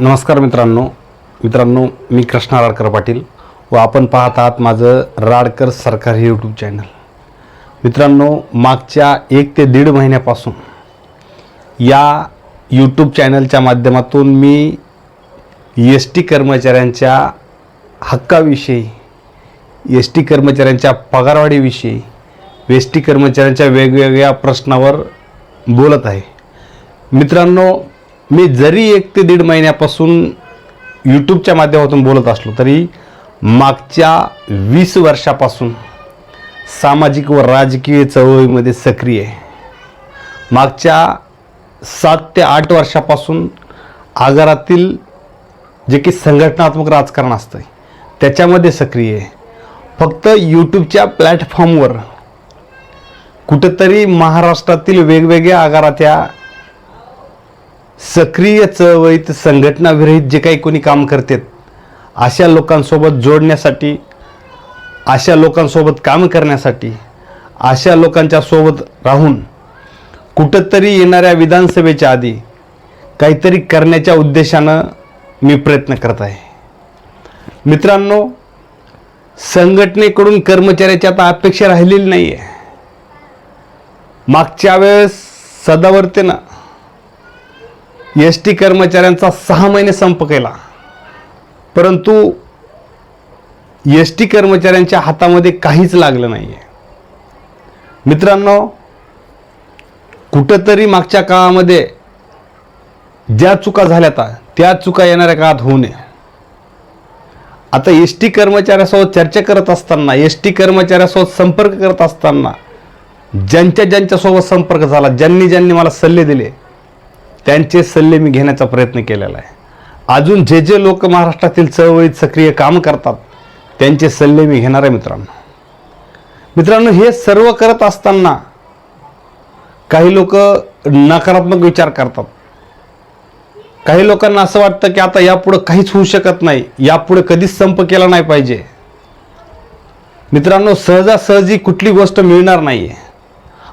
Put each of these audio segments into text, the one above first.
नमस्कार मित्रांनो. मित्रांनो मी कृष्णा राडकर पाटील व आपण पाहत आहात माझं राडकर सरकार हे यूट्यूब चॅनल मित्रांनो मागच्या एक ते दीड महिन्यापासून या यूट्यूब चॅनलच्या माध्यमातून मी एस टी कर्मचाऱ्यांच्या हक्काविषयी एस टी कर्मचाऱ्यांच्या पगारवाढीविषयी एस टी कर्मचाऱ्यांच्या वेगवेगळ्या प्रश्नावर बोलत आहे. मित्रांनो मी जरी एक ते दीड महिन्यापासून यूट्यूबच्या माध्यमातून बोलत असलो तरी मागच्या वीस वर्षापासून सामाजिक व राजकीय चळवळीमध्ये सक्रिय आहे. मागच्या सात ते आठ वर्षापासून आगारातील जे की संघटनात्मक राजकारण असतं त्याच्यामध्ये सक्रिय आहे. फक्त यूट्यूबच्या प्लॅटफॉर्मवर कुठंतरी महाराष्ट्रातील वेगवेगळ्या आगारात्या सक्रिय चळवळीत संघटनाविरहित जे काही कोणी काम करतात अशा लोकांसोबत जोडण्यासाठी अशा लोकांसोबत काम करण्यासाठी अशा लोकांच्या सोबत राहून कुठंतरी येणाऱ्या विधानसभेच्या आधी काहीतरी करण्याच्या उद्देशानं मी प्रयत्न करत आहे. मित्रांनो संघटनेकडून कर्मचाऱ्याची आता अपेक्षा राहिलेली नाही आहे मागच्या वेळेस सदावर्तेनं एस टी कर्मचाऱ्यांचा सहा महिने संप केला. परंतु एस टी कर्मचाऱ्यांच्या हातामध्ये काहीच लागलं नाही आहे मित्रांनो कुठंतरी मागच्या काळामध्ये ज्या चुका झाल्या त्या त्या चुका येणाऱ्या काळात होऊ नये. आता एस टी कर्मचाऱ्यासोबत चर्चा करत असताना एस टी कर्मचाऱ्यासोबत संपर्क करत असताना ज्यांच्या ज्यांच्यासोबत संपर्क झाला ज्यांनी ज्यांनी मला सल्ले दिले त्यांचे सल्ले मी घेण्याचा प्रयत्न केलेला आहे. अजून जे जे लोक महाराष्ट्रातील चळवळीत सक्रिय काम करतात त्यांचे सल्ले मी घेणार आहे मित्रांनो. मित्रांनो हे सर्व करत असताना काही लोक नकारात्मक विचार करतात. काही लोकांना असं वाटतं की आता यापुढं काहीच होऊ शकत नाही यापुढे कधीच संप केला नाही पाहिजे. मित्रांनो सहजासहजी कुठली गोष्ट मिळणार नाही आहे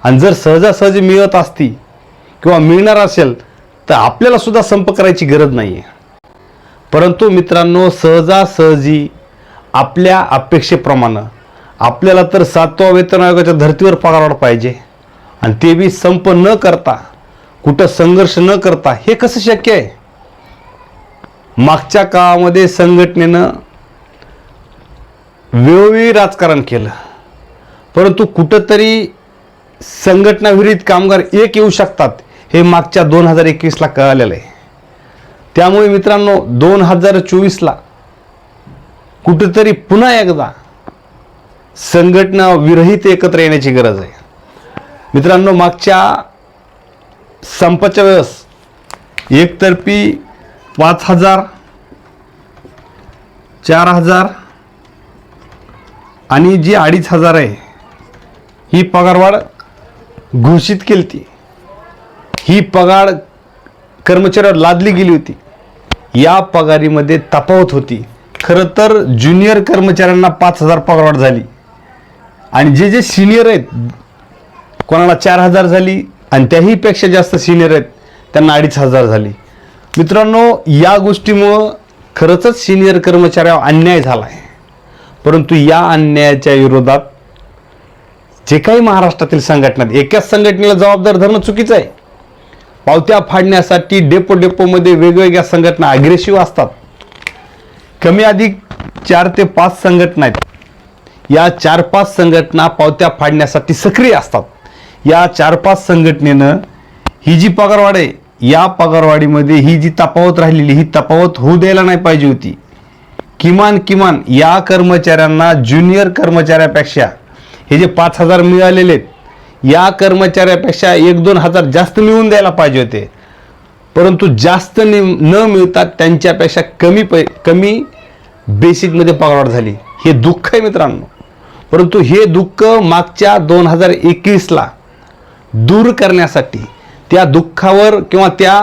आणि जर सहजासहजी मिळत असती किंवा मिळणार असेल तर आपल्याला सुद्धा संप करायची गरज नाही आहे परंतु मित्रांनो सहजासहजी आपल्या अपेक्षेप्रमाणे आपल्याला तर सातवा वेतन आयोगाच्या धर्तीवर पगारवाढ पाहिजे. आणि ते बी संप न करता कुठं संघर्ष न करता हे कसं शक्य आहे? मागच्या काळामध्ये संघटनेनं वेळोवेळी राजकारण केलं. परंतु कुठंतरी संघटनाविरहित कामगार एक येऊ शकतात हे मागच्या दोन हजार एकवीसला कळालेलं आहे. त्यामुळे मित्रांनो दोन हजार चोवीसला कुठंतरी पुन्हा एकदा संघटना विरहित एकत्र येण्याची गरज आहे. मित्रांनो मागच्या संपाच्या वेळेस एकतर्फी पाच हजार चार हजार आणि जी अडीच हजार आहे ही पगारवाढ घोषित केली ती ही पगार कर्मचाऱ्यावर लादली गेली होती. या पगारीमध्ये तफावत होती. खरं तर ज्युनियर कर्मचाऱ्यांना पाच हजार पगारवाढ झाली. आणि जे जे सिनियर आहेत कोणाला चार हजार झाली आणि त्याहीपेक्षा जास्त सिनियर आहेत त्यांना अडीच हजार झाली. मित्रांनो या गोष्टीमुळं खरंच सिनियर कर्मचाऱ्यावर अन्याय झाला आहे परंतु या अन्यायाच्या विरोधात जे काही महाराष्ट्रातील संघटना आहेत, एकाच संघटनेला जबाबदार धरणं चुकीचं आहे. पावत्या फाडण्यासाठी डेपो डेपोमध्ये वेगवेगळ्या संघटना अग्रेसिव्ह असतात. कमी अधिक चार ते पाच संघटना आहेत. या चार पाच संघटना पावत्या फाडण्यासाठी सक्रिय असतात. या चार पाच संघटनेनं ही जी पगारवाढ आहे या पगारवाढीमध्ये ही जी तफावत राहिलेली ही तफावत होऊ द्यायला नाही पाहिजे होती. किमान किमान या कर्मचाऱ्यांना ज्युनियर कर्मचाऱ्यापेक्षा हे जे पाच हजार मिळालेले आहेत या कर्मचाऱ्यापेक्षा एक दोन हजार जास्त मिळवून द्यायला पाहिजे होते. परंतु जास्त नि न मिळता त्यांच्यापेक्षा कमी पै कमी बेसिकमध्ये पगारवाढ झाली. हे दुःख आहे मित्रांनो. परंतु हे दुःख मागच्या दोन हजार एकवीसला दूर करण्यासाठी त्या दुःखावर किंवा त्या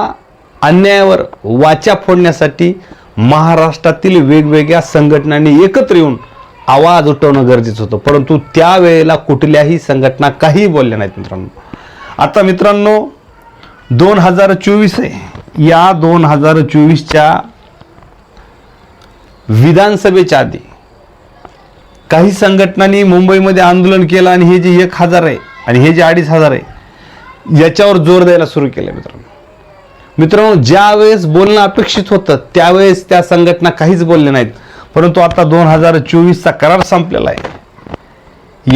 अन्यायावर वाचा फोडण्यासाठी महाराष्ट्रातील वेगवेगळ्या संघटनांनी एकत्र येऊन आवाज उठवणं गरजेचं होतं. परंतु त्यावेळेला कुठल्याही संघटना काही बोलल्या नाहीत मित्रांनो. आता मित्रांनो दोन हजार चोवीस आहे. या दोन हजार चोवीसच्या विधानसभेच्या आधी काही संघटनांनी मुंबईमध्ये आंदोलन केलं आणि हे जे एक हजार आहे आणि हे जे अडीच हजार आहे याच्यावर जोर द्यायला सुरू केलं मित्रांनो. मित्रांनो ज्यावेळेस बोलणं अपेक्षित होतं त्यावेळेस त्या संघटना काहीच बोलले नाहीत. परंतु आता दोन हजार चोवीसचा करार संपलेला आहे.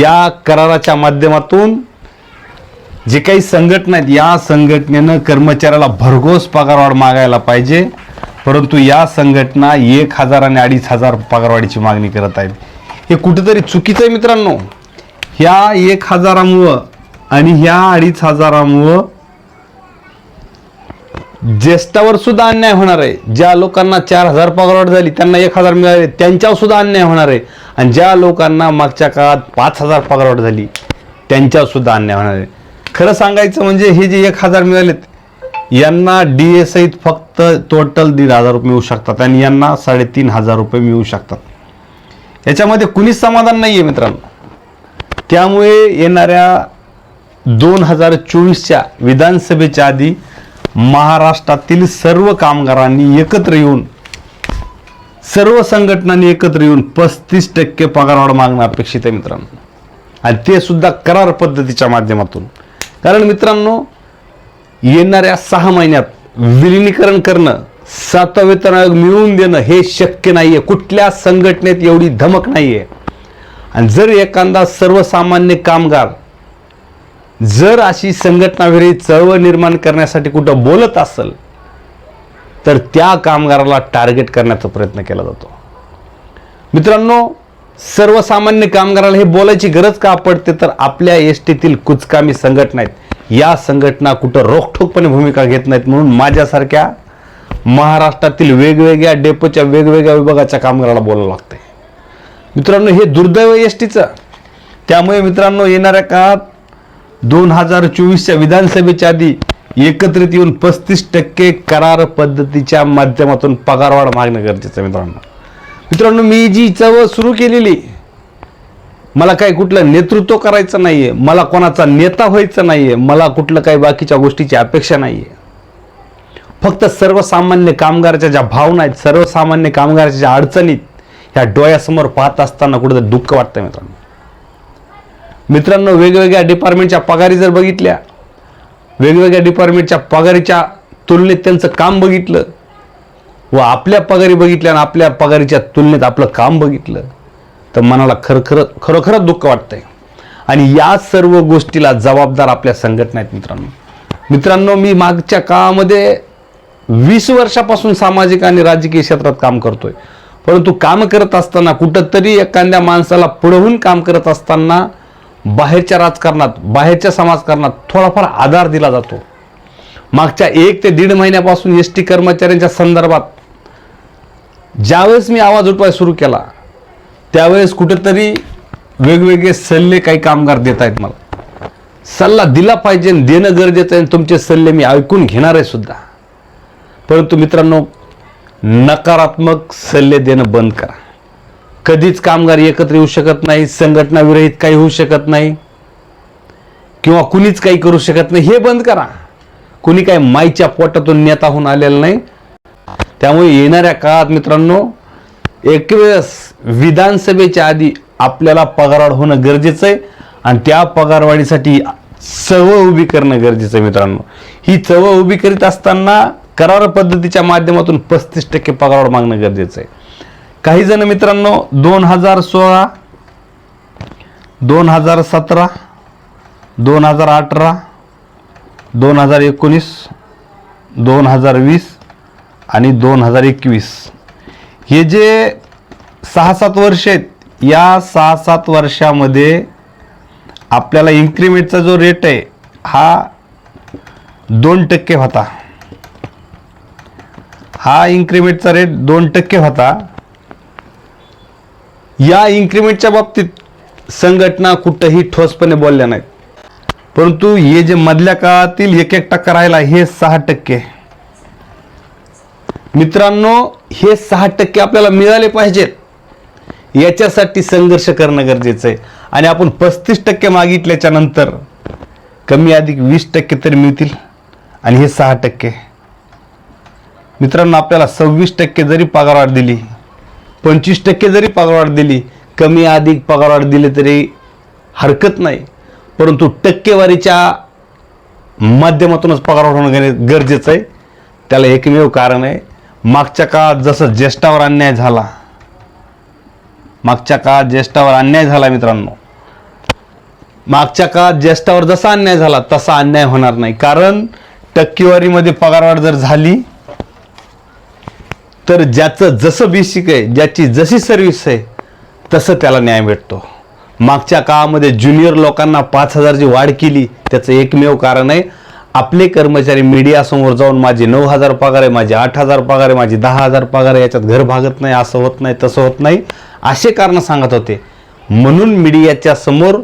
या कराराच्या माध्यमातून जे काही संघटना आहेत या संघटनेनं कर्मचाऱ्याला भरघोस पगारवाढ मागायला पाहिजे. परंतु या संघटना एक हजार आणि अडीच हजार पगारवाढीची मागणी करत आहेत. हे कुठेतरी चुकीचं आहे मित्रांनो. ह्या एक हजारामुळं आणि ह्या अडीच हजारामुळं ज्येष्ठावर सुद्धा अन्याय होणार आहे. ज्या लोकांना चार हजार पगारवाढ झाली त्यांना एक हजार मिळाले त्यांच्यावर सुद्धा अन्याय होणार आहे. आणि ज्या लोकांना मागच्या काळात पाच हजार पगारवाढ झाली त्यांच्यावर सुद्धा अन्याय होणार आहे. खरं सांगायचं म्हणजे हे जे एक हजार मिळालेत यांना डी एस आईत फक्त टोटल दीड हजार रुपये मिळू शकतात आणि यांना साडेतीन हजार रुपये मिळू शकतात. याच्यामध्ये कुणीच समाधान नाही आहे मित्रांनो. त्यामुळे येणाऱ्या दोन हजार चोवीसच्या विधानसभेच्या आधी महाराष्ट्रातील सर्व कामगारांनी एकत्र येऊन सर्व संघटनांनी एकत्र येऊन पस्तीस टक्के पगारवाढ मागणं अपेक्षित आहे मित्रांनो. आणि ते सुद्धा करार पद्धतीच्या माध्यमातून. कारण मित्रांनो येणाऱ्या सहा महिन्यात विलिनीकरण करणं सातवा वेतन आयोग मिळवून देणं हे शक्य नाही आहे कुठल्या संघटनेत एवढी धमक नाही आहे आणि जर एखादा सर्वसामान्य कामगार जर अशी संघटनाविरहित चळवळ निर्माण करण्यासाठी कुठं बोलत असेल तर त्या कामगाराला टार्गेट करण्याचा प्रयत्न केला जातो. मित्रांनो सर्वसामान्य कामगाराला हे बोलायची गरज का पडते? तर आपल्या एस टीतील कुचकामी संघटना आहेत. या संघटना कुठं रोखठोकपणे भूमिका घेत नाहीत म्हणून माझ्यासारख्या महाराष्ट्रातील वेगवेगळ्या डेपोच्या वेगवेगळ्या विभागाच्या कामगाराला बोलावं लागते मित्रांनो हे दुर्दैव एस टीचं त्यामुळे मित्रांनो येणाऱ्या काळात दोन हजार चोवीसच्या विधानसभेच्या आधी एकत्रित येऊन पस्तीस टक्के करार पद्धतीच्या माध्यमातून पगारवाढ मागणं गरजेचं आहे मित्रांनो. मित्रांनो मी जी चळवळ सुरू केलेली मला काही कुठलं नेतृत्व करायचं नाहीये मला कोणाचा नेता व्हायचं नाहीये मला कुठलं काही बाकीच्या गोष्टीची अपेक्षा नाहीये. फक्त सर्वसामान्य कामगाराच्या ज्या भावना आहेत सर्वसामान्य कामगाराच्या ज्या अडचणीत ह्या डोळ्यासमोर पाहत असताना कुठेतरी दुःख वाटतं मित्रांनो. मित्रांनो वेगवेगळ्या डिपार्टमेंटच्या पगारी जर बघितल्या वेगवेगळ्या डिपार्टमेंटच्या पगारीच्या तुलनेत त्यांचं काम बघितलं व आपल्या पगारी बघितल्या आणि आपल्या पगारीच्या तुलनेत आपलं काम बघितलं तर मनाला खर खरं खरोखरच दुःख वाटतंय. आणि या सर्व गोष्टीला जबाबदार आपल्या संघटना आहेत मित्रांनो. मित्रांनो मी मागच्या काळामध्ये वीस वर्षापासून सामाजिक आणि राजकीय क्षेत्रात काम करतोय. परंतु काम करत असताना कुठंतरी एखाद्या माणसाला पुढवून काम करत असताना बाहेरच्या राजकारणात बाहेरच्या समाजकारणात थोडाफार आधार दिला जातो. मागच्या एक ते दीड महिन्यापासून एस टी कर्मचाऱ्यांच्या संदर्भात ज्यावेळेस मी आवाज उठवाय सुरू केला त्यावेळेस कुठेतरी वेगवेगळे सल्ले काही कामगार देत आहेत मला. सल्ला दिला पाहिजे आणि देणं गरजेचं आहे आणि तुमचे सल्ले मी ऐकून घेणार आहे सुद्धा. परंतु मित्रांनो नकारात्मक सल्ले देणं बंद करा. कधीच कामगार एकत्र येऊ शकत नाही संघटना विरहित काही होऊ शकत नाही किंवा कुणीच काही करू शकत नाही हे बंद करा. कुणी काही माईच्या पोटातून नेता होऊन आलेलं नाही. त्यामुळे येणाऱ्या काळात मित्रांनो एक वेळेस विधानसभेच्या आधी आपल्याला पगारवाढ होणं गरजेचं आहे आणि त्या पगारवाढीसाठी चळवळ उभी करणं गरजेचं आहे मित्रांनो. ही चळवळ उभी करीत असताना करार पद्धतीच्या माध्यमातून पस्तीस टक्के पगारवाढ मागणं गरजेचं आहे. काही जण मित्रांनो दोन हजार सोळा दोन हजार सतरा दोन हजार अठरा दोन हजार एकोणीस दोन हजार वीस आणि दोन हजार एकवीस. हे जे सहा सात वर्ष आहेत या सहा सात वर्षामध्ये आपल्याला इन्क्रीमेंटचा जो रेट आहे हा दोन टक्के होता. हा इन्क्रीमेंटचा रेट दोन टक्के होता. या इन्क्रिमेंटच्या बाबतीत संघटना कुठंही ठोसपणे बोलल्या नाहीत. परंतु हे जे मधल्या काळातील एक एक टक्का राहिला हे सहा टक्के. मित्रांनो हे सहा टक्के आपल्याला मिळाले पाहिजेत. याच्यासाठी संघर्ष करणं गरजेचं आहे. आणि आपण पस्तीस टक्के मागितल्याच्या नंतर कमी अधिक वीस टक्के तरी मिळतील. आणि हे सहा टक्के. मित्रांनो आपल्याला सव्वीस टक्के जरी पगारवाढ दिली पंचवीस टक्के जरी पगारवाढ दिली कमी अधिक पगारवाढ दिली तरी हरकत नाही. परंतु टक्केवारीच्या माध्यमातूनच पगारवाढ होणं घेणे गरजेचं आहे. त्याला एकमेव कारण आहे मागच्या काळात जसं ज्येष्ठावर अन्याय झाला मागच्या काळात ज्येष्ठावर अन्याय झाला मित्रांनो. मागच्या काळात ज्येष्ठावर जसा अन्याय झाला तसा अन्याय होणार नाही. कारण टक्केवारीमध्ये पगारवाढ जर झाली तर ज्याचं जसं बेसिक आहे ज्याची जशी सर्व्हिस आहे तसं त्याला न्याय भेटतो. मागच्या काळामध्ये ज्युनियर लोकांना पाच हजारची वाढ केली त्याचं एकमेव कारण आहे आपले कर्मचारी मीडियासमोर जाऊन माझे नऊ हजार पगार आहे माझे आठ हजार पगार आहे माझे दहा हजार पगार आहे याच्यात घर भागत नाही असं होत नाही तसं होत नाही असे कारणं सांगत होते. म्हणून मीडियाच्या समोर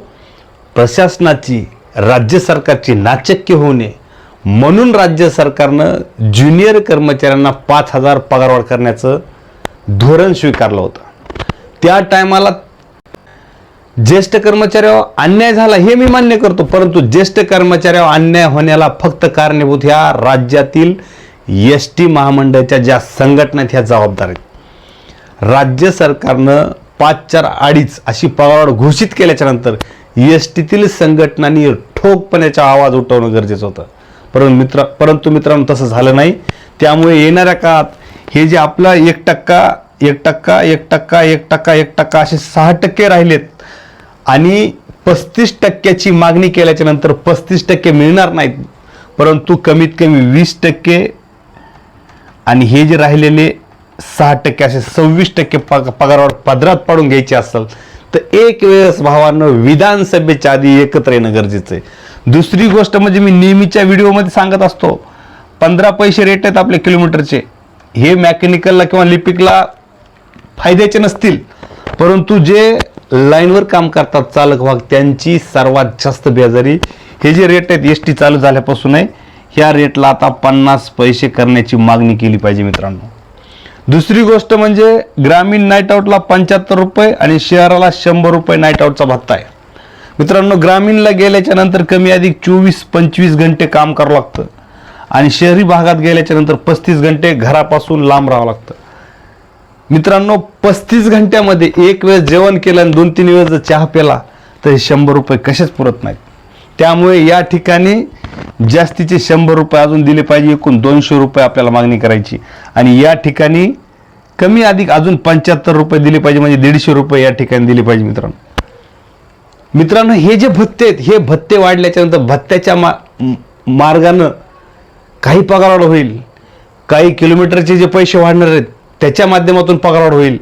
प्रशासनाची राज्य सरकारची नाचक्य होऊ नये. म्हणून राज्य सरकारनं ज्युनियर कर्मचाऱ्यांना पाच हजार पगारवाढ करण्याचं धोरण स्वीकारलं होतं. त्या टायमाला ज्येष्ठ कर्मचाऱ्यावर अन्याय झाला हे मी मान्य करतो परंतु ज्येष्ठ कर्मचाऱ्यावर अन्याय होण्याला फक्त कारणीभूत ह्या राज्यातील एस टी महामंडळाच्या ज्या संघटना आहेत ह्या जबाबदार आहेत. राज्य सरकारनं पाच चार अडीच अशी पगारवाढ घोषित केल्याच्यानंतर एस टीतील संघटनांनी ठोकपणाचा आवाज उठवणं गरजेचं होतं. परंतु मित्र परंतु मित्रांनो तसं झालं नाही. त्यामुळे येणाऱ्या काळात हे जे आपला एक टक्का एक टक्का एक टक्का एक टक्का एक टक्का असे सहा टक्के राहिलेत आणि पस्तीस टक्क्याची मागणी केल्याच्यानंतर पस्तीस टक्के मिळणार नाहीत. परंतु कमीत कमी वीस टक्के आणि हे जे राहिलेले सहा टक्के असे सव्वीस टक्के पग पगारावर पदरात पाडून घ्यायचे असेल तर एक वेळेस भावानं विधानसभेच्या आधी एकत्र येणं गरजेचं आहे. दुसरी गोष्ट म्हणजे मी नेहमीच्या व्हिडिओमध्ये सांगत असतो पंधरा पैसे रेट आहेत आपल्या किलोमीटरचे हे मॅकॅनिकलला किंवा लिपिकला फायद्याचे नसतील. परंतु जे लाईनवर काम करतात चालक वाहक त्यांची सर्वात जास्त बेजारी हे जे रेट आहेत एस टी चालू झाल्यापासून आहे ह्या रेटला आता पन्नास पैसे करण्याची मागणी केली पाहिजे मित्रांनो. दुसरी गोष्ट म्हणजे ग्रामीण नाईट आऊटला पंच्याहत्तर रुपये आणि शहराला शंभर रुपये नाईट आऊटचा भत्ता आहे. मित्रांनो ग्रामीणला गेल्याच्यानंतर कमी अधिक चोवीस पंचवीस घंटे काम करावं लागतं. आणि शहरी भागात गेल्याच्यानंतर पस्तीस घंटे घरापासून लांब राहावं लागतं. मित्रांनो पस्तीस घंट्यामध्ये एक वेळ जेवण केलं आणि दोन तीन वेळेस जर चहा प्याला तर हे शंभर रुपये कसेच पुरत नाहीत. त्यामुळे या ठिकाणी जास्तीचे शंभर रुपये अजून दिले पाहिजे एकूण दोनशे रुपये आपल्याला मागणी करायची. आणि या ठिकाणी कमी अधिक अजून पंच्याहत्तर रुपये दिले पाहिजे म्हणजे दीडशे रुपये या ठिकाणी दिले पाहिजे मित्रांनो. मित्रांनो हे जे भत्ते आहेत हे भत्ते वाढल्याच्यानंतर भत्त्याच्या मा मार्गानं काही पगारवाढ होईल. काही किलोमीटरचे जे पैसे वाढणार आहेत त्याच्या माध्यमातून पगारवाढ होईल.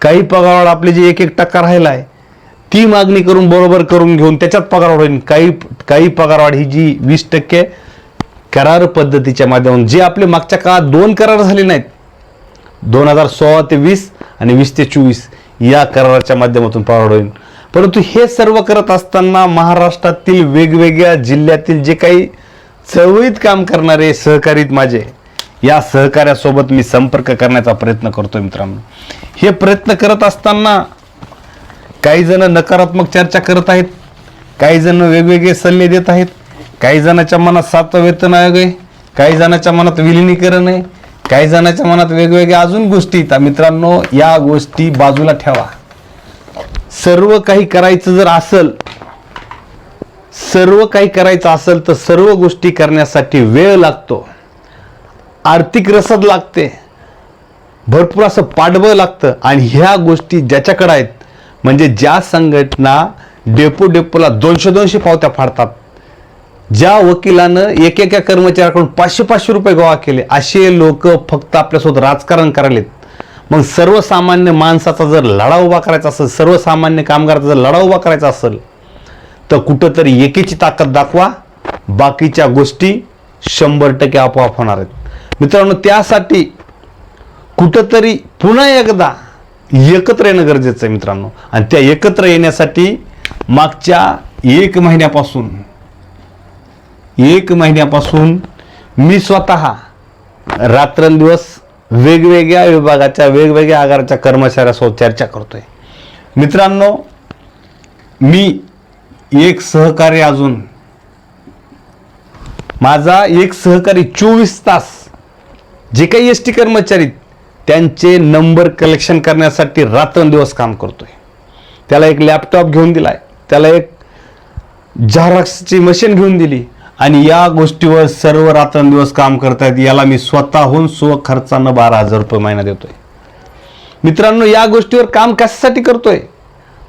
काही पगारवाढ आपले जे एक एक टक्का राहिला आहे ती मागणी करून बरोबर करून घेऊन त्याच्यात पगारवाढ होईल. काही काही पगारवाढ ही जी वीस टक्के करार पद्धतीच्या माध्यमातून जे आपले मागच्या काळात दोन करार झाले नाहीत दोन हजार सोळा ते वीस आणि वीस ते चोवीस या कराराच्या माध्यमातून पगार होईल. परंतु हे सर्व करत असताना महाराष्ट्रातील वेगवेगळ्या जिल्ह्यातील जे काही चळवळीत काम करणारे सहकारीत माझे या सहकार्यासोबत मी संपर्क करण्याचा प्रयत्न करतो मित्रांनो. हे प्रयत्न करत असताना काही जण नकारात्मक चर्चा करत आहेत काही जण वेगवेगळे सल्ले देत आहेत काही जणांच्या मनात सातवं वेतन आयोग आहे काही जणांच्या मनात विलिनीकरण आहे काही जणांच्या मनात वेगवेगळ्या अजून गोष्टी आहेत. मित्रांनो या गोष्टी बाजूला ठेवा. सर्व काही करायचं जर असेल सर्व काही करायचं असेल तर सर्व गोष्टी करण्यासाठी वेळ लागतो. आर्थिक रसद लागते. भरपूर असं पाठबळ लागतं. आणि ह्या गोष्टी ज्याच्याकडे आहेत म्हणजे ज्या संघटना डेपो डेपोला दोनशे दोनशे पावत्या फाडतात. ज्या वकिलानं एक एका कर्मचाऱ्याकडून पाचशे पाचशे रुपये गोळा केले असे लोक फक्त आपल्यासोबत राजकारण करायलेत. मग सर्वसामान्य माणसाचा जर लढा उभा करायचा असेल सर्वसामान्य कामगाराचा जर लढा उभा करायचा असेल तर कुठंतरी एकेची ताकद दाखवा बाकीच्या गोष्टी शंभर टक्के आपोआप होणार आहेत. मित्रांनो त्यासाठी कुठंतरी पुन्हा एकदा एकत्र येणं गरजेचं आहे मित्रांनो. आणि त्या एकत्र येण्यासाठी मागच्या एक महिन्यापासून एक महिन्यापासून मी स्वतः रात्रंदिवस वेगवेगळ्या विभागाच्या वेगवेगळ्या आगाराच्या कर्मचाऱ्यासोबत चर्चा करतोय. मित्रांनो मी एक सहकारी अजून. माझा एक सहकारी चोवीस तास. जे काही एस टी कर्मचारी त्यांचे नंबर कलेक्शन करण्यासाठी रात्रंदिवस काम करतोय. त्याला एक लॅपटॉप घेऊन दिलाय. त्याला एक झेरॉक्सची मशीन घेऊन दिली. आणि या गोष्टीवर सर्व रात्रंदिवस काम करतायत याला मी स्वतःहून स्वखर्चानं बारा हजार रुपये महिना देतोय. मित्रांनो या गोष्टीवर काम कशासाठी करतोय?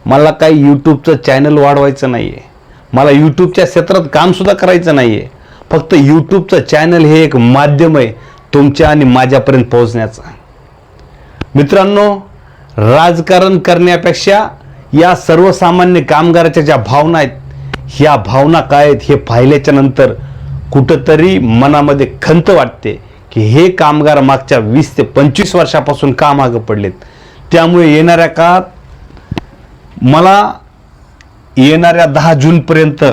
मला काही यूट्यूबचं चॅनल वाढवायचं नाही आहे मला यूट्यूबच्या क्षेत्रात कामसुद्धा करायचं नाही आहे फक्त यूट्यूबचं चॅनल हे एक माध्यम आहे तुमच्या आणि माझ्यापर्यंत पोहोचण्याचं. मित्रांनो राजकारण करण्यापेक्षा या सर्वसामान्य कामगाराच्या ज्या भावना आहेत ह्या भावना काय आहेत हे पाहिल्याच्या नंतर कुठंतरी मनामध्ये खंत वाटते की हे कामगार मागच्या वीस ते पंचवीस वर्षापासून का मागं पडलेत. त्यामुळे येणाऱ्या काळात मला येणाऱ्या दहा जूनपर्यंत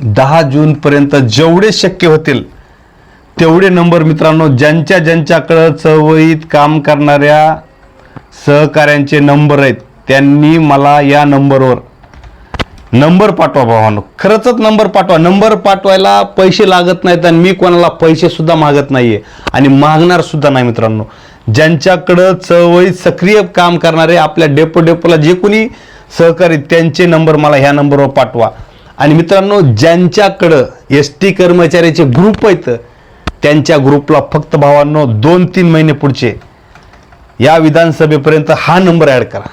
दहा जूनपर्यंत जेवढे शक्य होतील तेवढे नंबर मित्रांनो ज्यांच्या ज्यांच्याकडं चळवळीत काम करणाऱ्या सहकाऱ्यांचे नंबर आहेत त्यांनी मला या नंबरवर नंबर पाठवा भावानो. खरंच नंबर पाठवा. नंबर पाठवायला पैसे लागत नाहीत आणि मी कोणाला पैसे सुद्धा मागत नाहीये आणि मागणार सुद्धा नाही मित्रांनो. ज्यांच्याकडं चळवळीत सक्रिय काम करणारे आपल्या डेपो डेपोला जे कोणी सहकारी त्यांचे नंबर मला ह्या नंबरवर पाठवा. आणि मित्रांनो ज्यांच्याकडं एस टी कर्मचाऱ्याचे ग्रुप आहेत त्यांच्या ग्रुपला फक्त भावांनो दोन तीन महिने पुढचे या विधानसभेपर्यंत हा नंबर ॲड करा.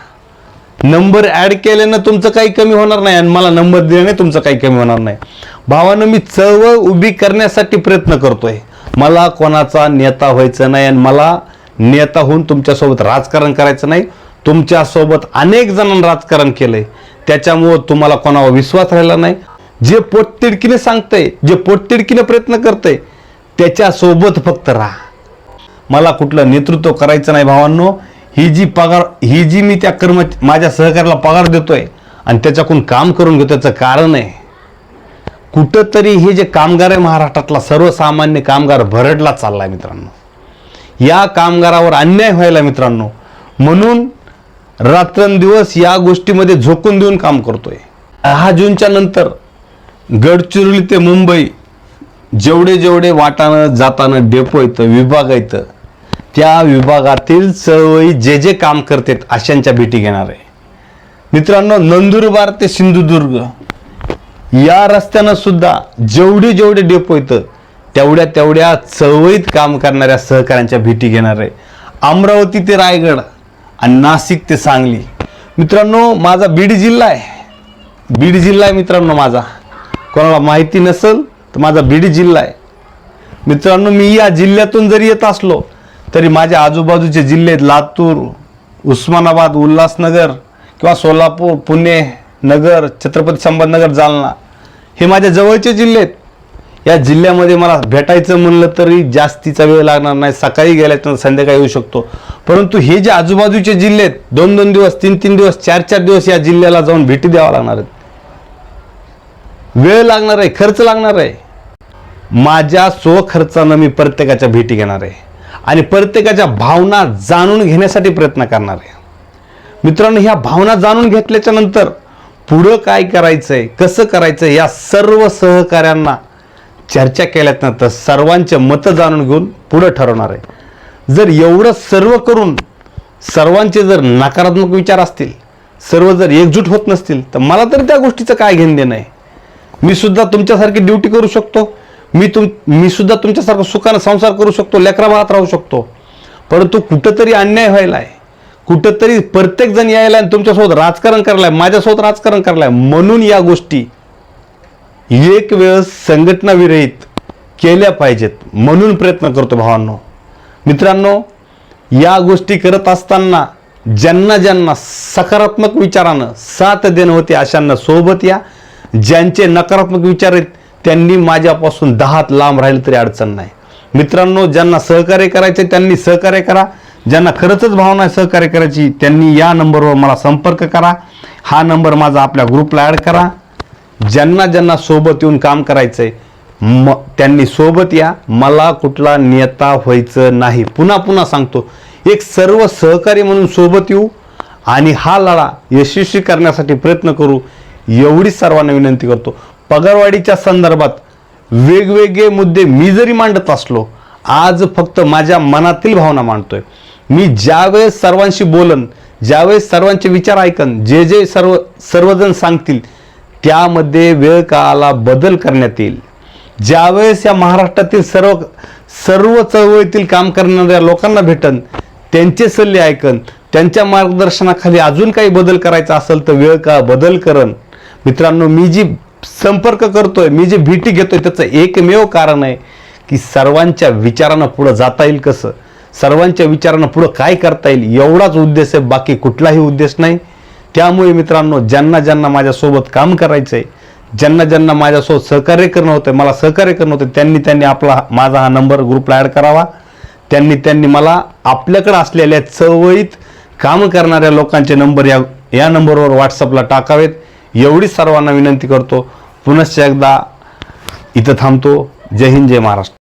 नंबर ॲड केल्यानं तुमचं काही कमी होणार नाही आणि मला नंबर दिल्याने तुमचं काही कमी होणार नाही. भावानं मी चळवळ उभी करण्यासाठी प्रयत्न करतोय. मला कोणाचा नेता व्हायचं नाही आणि मला नेता होऊन तुमच्यासोबत राजकारण करायचं नाही. तुमच्यासोबत अनेक जणांना राजकारण केलंय. त्याच्यामुळं तुम्हाला कोणावर विश्वास राहिला नाही. जे पोटतिडकीने सांगतंय जे पोटतिडकीने प्रयत्न करतंय त्याच्यासोबत फक्त राहा. मला कुठलं नेतृत्व करायचं नाही भावांनो. ही जी पगार ही जी मी त्या कर्म माझ्या सहकार्याला पगार देतोय आणि त्याच्याकडून काम करून घेतो त्याचं कारण आहे. कुठंतरी हे जे कामगार आहे महाराष्ट्रातला सर्वसामान्य कामगार भरडला चालला आहे मित्रांनो. या कामगारावर अन्याय व्हायला मित्रांनो म्हणून रात्रंदिवस या गोष्टीमध्ये झोकून देऊन काम करतोय. दहा जूनच्या नंतर गडचिरोली ते मुंबई जेवढे जेवढे वाटानं जाताना डेपो येतं विभाग येतं त्या विभागातील चळवळी जे जे काम करतात अशांच्या भेटी घेणार आहे. मित्रांनो नंदुरबार ते सिंधुदुर्ग या रस्त्यानं सुद्धा जेवढे जेवढे डेपो येतं तेवढ्या तेवढ्या चळवळीत काम करणाऱ्या सहकाऱ्यांच्या भेटी घेणार आहे. अमरावती ते रायगड आणि नाशिक ते सांगली. मित्रांनो माझा बीड जिल्हा आहे. बीड जिल्हा आहे मित्रांनो माझा. कोणाला माहिती नसेल तर माझा बीड जिल्हा आहे. मित्रांनो मी या जिल्ह्यातून जरी येत असलो तरी माझ्या आजूबाजूचे जिल्हे लातूर उस्मानाबाद उल्हासनगर किंवा सोलापूर पुणे नगर छत्रपती संभाजीनगर जालना. हे माझ्या जवळचे जिल्हे आहेत. या जिल्ह्यामध्ये मला भेटायचं म्हणलं तरी जास्तीचा वेळ लागणार नाही. सकाळी गेल्याच्या संध्याकाळी येऊ शकतो. परंतु हे जे आजूबाजूचे जिल्हे आहेत दोन दोन दिवस तीन तीन दिवस चार चार दिवस या जिल्ह्याला जाऊन भेटी द्यावा लागणार आहेत. वेळ लागणार आहे खर्च लागणार आहे. माझ्या स्वखर्चानं मी प्रत्येकाच्या भेटी घेणार आहे. आणि प्रत्येकाच्या भावना जाणून घेण्यासाठी प्रयत्न करणार आहे. मित्रांनो ह्या भावना जाणून घेतल्याच्या नंतर पुढं काय करायचंय कसं करायचं या सर्व सहकाऱ्यांना चर्चा केल्यानंतर सर्वांचे मतं जाणून घेऊन पुढं ठरवणार आहे. जर एवढं सर्व करून सर्वांचे जर नकारात्मक विचार असतील सर्व जर एकजूट होत नसतील तर मला तरी त्या गोष्टीचं काय घेणं देणं आहे? मी सुद्धा तुमच्यासारखी ड्युटी करू शकतो मी तुम मी सुद्धा तुमच्यासारखं सुखानं संसार करू शकतो लेकराबाळात राहू शकतो. परंतु कुठंतरी अन्याय व्हायला आहे. कुठंतरी प्रत्येक जण यायला आणि तुमच्यासोबत राजकारण करायला आहे माझ्यासोबत राजकारण करायला आहे. म्हणून या गोष्टी एक वेळ संघटना विरहित केल्या पाहिजेत. म्हणून प्रयत्न करतो भावांनो. मित्रांनो या गोष्टी करत असताना ज्यांना ज्यांना सकारात्मक विचारानं साथ देणं होते अशांना सोबत या. ज्यांचे नकारात्मक विचार आहेत त्यांनी माझ्यापासून दहात लांब राहिले तरी अडचण नाही. मित्रांनो ज्यांना सहकार्य करायचे त्यांनी सहकार्य करा. ज्यांना खरंच भावना सहकार्य करायची त्यांनी या नंबरवर मला संपर्क करा. हा नंबर माझा आपल्या ग्रुपला ॲड करा. ज्यांना ज्यांना सोबत येऊन काम करायचं आहे म त्यांनी सोबत या. मला कुठला नेता व्हायचं नाही. पुन्हा पुन्हा सांगतो एक सर्व सहकारी म्हणून सोबत येऊ आणि हा लढा यशस्वी करण्यासाठी प्रयत्न करू एवढीच सर्वांना विनंती करतो. पगारवाढीच्या संदर्भात वेगवेगळे मुद्दे मी जरी मांडत असलो आज फक्त माझ्या मनातील भावना मांडतोय. मी ज्यावेळेस सर्वांशी बोलन ज्यावेळेस सर्वांचे विचार ऐकन जे जे सर्व सर्वजण सांगतील त्यामध्ये वेळ काळाला बदल करण्यात येईल. ज्यावेळेस या महाराष्ट्रातील सर्व सर्व चळवळीतील काम करणाऱ्या लोकांना भेटन त्यांचे सल्ले ऐकन त्यांच्या मार्गदर्शनाखाली अजून काही बदल करायचा असेल तर वेळ का बदल करन. मित्रांनो मी जी संपर्क करतोय मी जी भेटी घेतोय त्याचं एकमेव कारण आहे की सर्वांच्या विचारानं पुढं जाता येईल कसं? सर्वांच्या विचारानं पुढं काय करता येईल? एवढाच उद्देश आहे बाकी कुठलाही उद्देश नाही. त्यामुळे मित्रांनो ज्यांना ज्यांना माझ्यासोबत काम करायचं आहे ज्यांना ज्यांना माझ्यासोबत सहकार्य करणं होतं मला सहकार्य करणं होतं त्यांनी त्यांनी आपला माझा हा नंबर ग्रुपला ॲड करावा. त्यांनी त्यांनी मला आपल्याकडे असलेल्या चवळीत काम करणाऱ्या लोकांचे नंबर या या नंबरवर व्हॉट्सअपला टाकावेत. एवढी सर्वांना विनंती करतो पुनश्च एकदा इथं थांबतो. जय हिंद जय महाराष्ट्र.